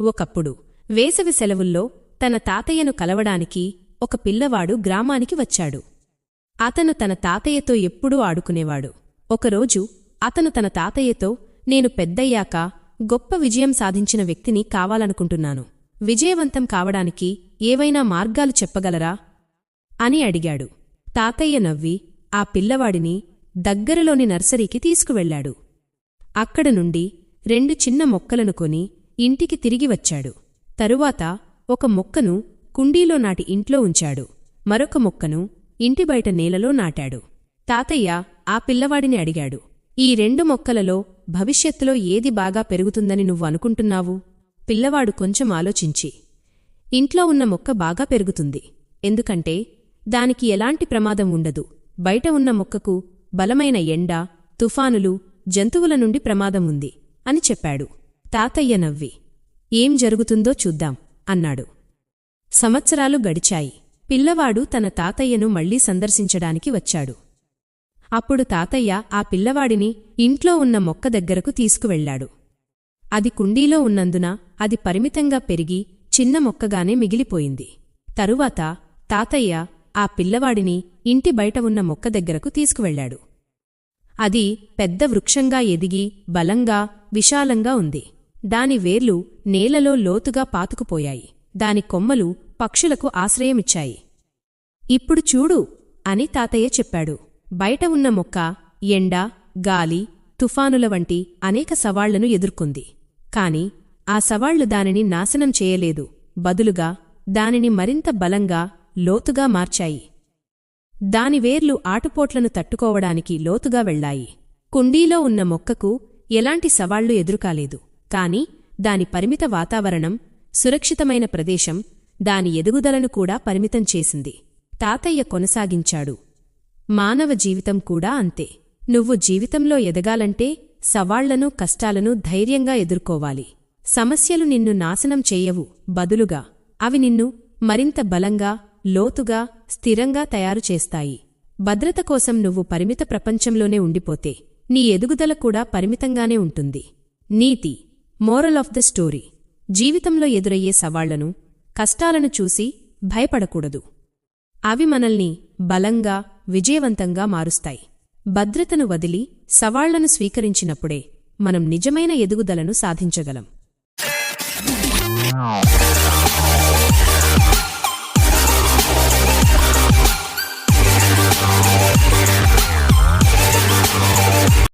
ఒకప్పుడు వేసవి సెలవుల్లో తన తాతయ్యను కలవడానికి ఒక పిల్లవాడు గ్రామానికి వచ్చాడు. అతను తన తాతయ్యతో ఎప్పుడూ ఆడుకునేవాడు. ఒకరోజు అతను తన తాతయ్యతో నేను పెద్దయ్యాక గొప్ప విజయం సాధించిన వ్యక్తిని కావాలనుకుంటున్నాను. విజయవంతం కావడానికి ఏవైనా మార్గాలు చెప్పగలరా అని అడిగాడు. తాతయ్య నవ్వి ఆ పిల్లవాడిని దగ్గరలోని నర్సరీకి తీసుకువెళ్ళాడు. అక్కడ నుండి రెండు చిన్న మొక్కలను కొని ఇంటికి తిరిగి వచ్చాడు. తరువాత ఒక మొక్కను కుండీలో నాటి ఇంట్లో ఉంచాడు. మరొక మొక్కను ఇంటి బయట నేలలో నాటాడు. తాతయ్య ఆ పిల్లవాడిని అడిగాడు ఈ రెండు మొక్కలలో భవిష్యత్తులో ఏది బాగా పెరుగుతుందని నువ్వు అనుకుంటున్నావు? పిల్లవాడు కొంచెం ఆలోచించి ఇంట్లో ఉన్న మొక్క బాగా పెరుగుతుంది. ఎందుకంటే దానికి ఎలాంటి ప్రమాదం ఉండదు. బయట ఉన్న మొక్కకు బలమైన ఎండ తుఫానులు జంతువుల నుండి ప్రమాదం ఉంది అని చెప్పాడు. తాతయ్య నవ్వి. ఏం జరుగుతుందో చూద్దాం అన్నాడు. సంవత్సరాలు గడిచాయి. పిల్లవాడు తన తాతయ్యను మళ్ళీ సందర్శించడానికి వచ్చాడు. అప్పుడు తాతయ్య ఆ పిల్లవాడిని ఇంట్లో ఉన్న మొక్క దగ్గరకు తీసుకువెళ్ళాడు. అది కుండీలో ఉన్నందున అది పరిమితంగా పెరిగి చిన్న మొక్కగానే మిగిలిపోయింది. తరువాత తాతయ్య ఆ పిల్లవాడిని ఇంటి బయట ఉన్న మొక్క దగ్గరకు తీసుకువెళ్ళాడు. అది పెద్ద వృక్షంగా ఎదిగి బలంగా విశాలంగా ఉంది. దాని వేర్లు నేలలో లోతుగా పాతుకుపోయాయి. దాని కొమ్మలు పక్షులకు ఆశ్రయమిచ్చాయి. ఇప్పుడు చూడు అని తాతయ్య చెప్పాడు. బయట ఉన్న మొక్క ఎండ గాలి తుఫానుల వంటి అనేక సవాళ్ళను ఎదుర్కొంది. కాని ఆ సవాళ్ళు దానిని నాశనం చేయలేదు. బదులుగా దానిని మరింత బలంగా లోతుగా మార్చాయి. దాని వేర్లు ఆటుపోట్లను తట్టుకోవడానికి లోతుగా వెళ్ళాయి కుండీలో ఉన్న మొక్కకు ఎలాంటి సవాళ్ళు ఎదురుకాలేదు. కాని దాని పరిమిత వాతావరణం సురక్షితమైన ప్రదేశం దాని ఎదుగుదలను కూడా పరిమితం చేసింది. తాతయ్య కొనసాగించాడు. మానవ జీవితం కూడా అంతే. నువ్వు జీవితంలో ఎదగాలంటే సవాళ్ళను కష్టాలను ధైర్యంగా ఎదుర్కోవాలి. సమస్యలు నిన్ను నాశనం చేయవు. బదులుగా అవి నిన్ను మరింత బలంగా లోతుగా స్థిరంగా తయారు చేస్తాయి. భద్రత కోసం నువ్వు పరిమిత ప్రపంచంలోనే ఉండిపోతే నీ ఎదుగుదల కూడా పరిమితంగానే ఉంటుంది. నీతి మోరల్ ఆఫ్ ద స్టోరీ. జీవితంలో ఎదురయ్యే సవాళ్ళను కష్టాలను చూసి భయపడకూడదు. అవి మనల్ని బలంగా విజయవంతంగా మారుస్తాయి. భద్రతను వదిలి సవాళ్ళను స్వీకరించినప్పుడే మనం నిజమైన ఎదుగుదలను సాధించగలం.